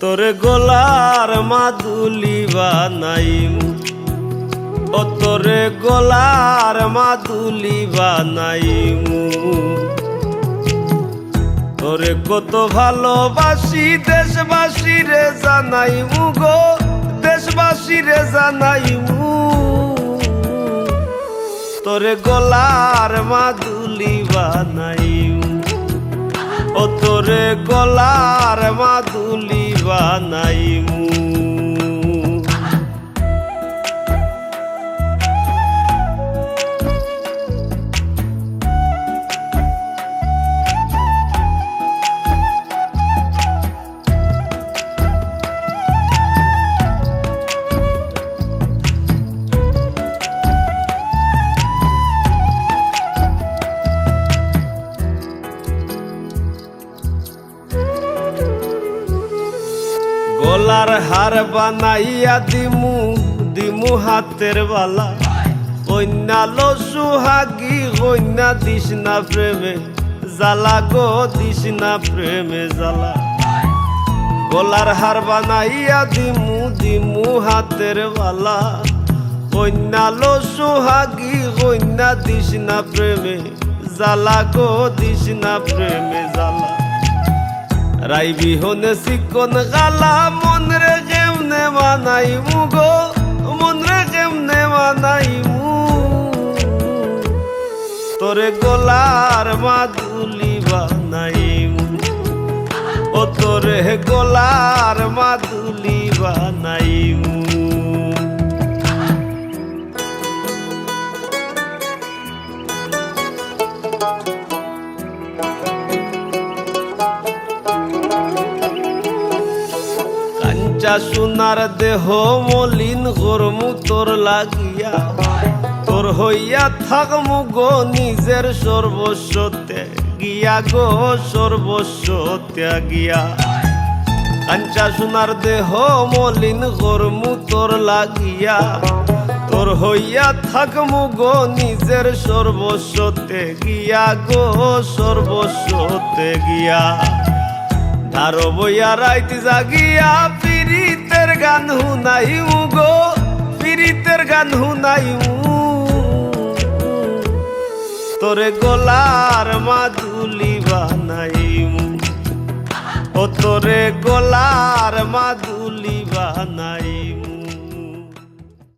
তোরে গোলার মাদুলি বানাইম। ও তোরে গোলার মাদুলি বানাইম। তোরে কত ভালোবাসি, দেশবাসী রে জানাইমু গো, দেশবাসী রে জানাইমু। তোরে গোলার মাদুলি বানাইমু। ও তোরে গলার মাদুলি বানাইমু। গলার হার বানাইয়া দিমু দিমু হাতের বালা। কন্যা লো সুহাগি কন্যা দিস না প্রেমে জ্বালা গো, দিস না প্রেমে জ্বালা। গলার হার বানাইয়া দিমু দিমু হাতের বালা। কন্যা লো সুহাগি কন্যা দিস না প্রেমে জ্বালা গো, দিস না প্রেমে জ্বালা। রাই বিহনে চিকন গালা মন রে নাই বানাইমু গো মন রে কেমনে বানাইমু তোরে গোলার মাদুলি বানাইমু ও তোরে গোলার মাদুলি বানাইমু কাঞ্চা সোনার দেহ মলিন গরমু তোর লাগিয়া। তোর হইয়া থাকমু গো নিজের সর্বস্বতে গিয়া গো, সর্বস্ব ত্যাগিয়া। কাঞ্চা সোনার দেহ মলিন গরমু তোর লাগিয়া। তোর হইয়া থাকমু গো নিজের সর্বস্বতে গিয়া গো সর্বস্বতে গিয়া ধারো বইয়া রাইতে জাগিয়া পিরিতের গান হুনাই গো, পিরিতের গান হুনাই তোরে গোলার মাদুলি বানাইমু ও তোরে গোলার মাদুলি বানাইমু